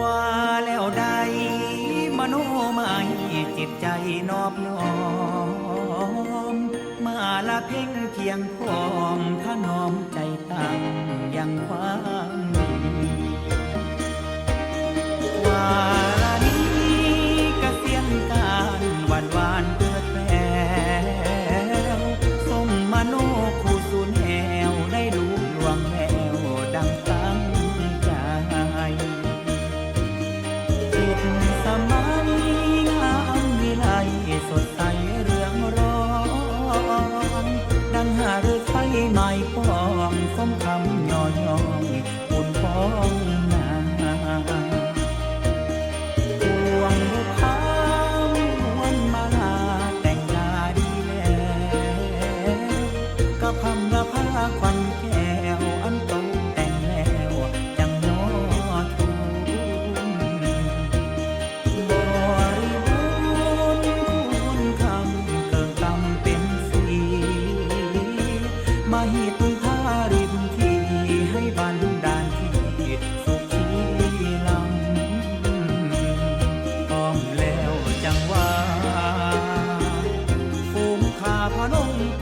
ว่าแล้วใดมโนไม่จิตใจนอบน้อม มาละเพ่งเพียงพร้อมถ้าน้อมใจตั้งยังความ องดังหาฤกทัใหม่ป้องสมคำย่อยองบุญป้องนาดวงบุคามวนมาลาแต่งงาดีแล้วกับคำละพาควันแก ให้คุณค่าริมที่ให้บันดาที่สุขีลำพร้อมแล้วจังว่ฟูมขาพนม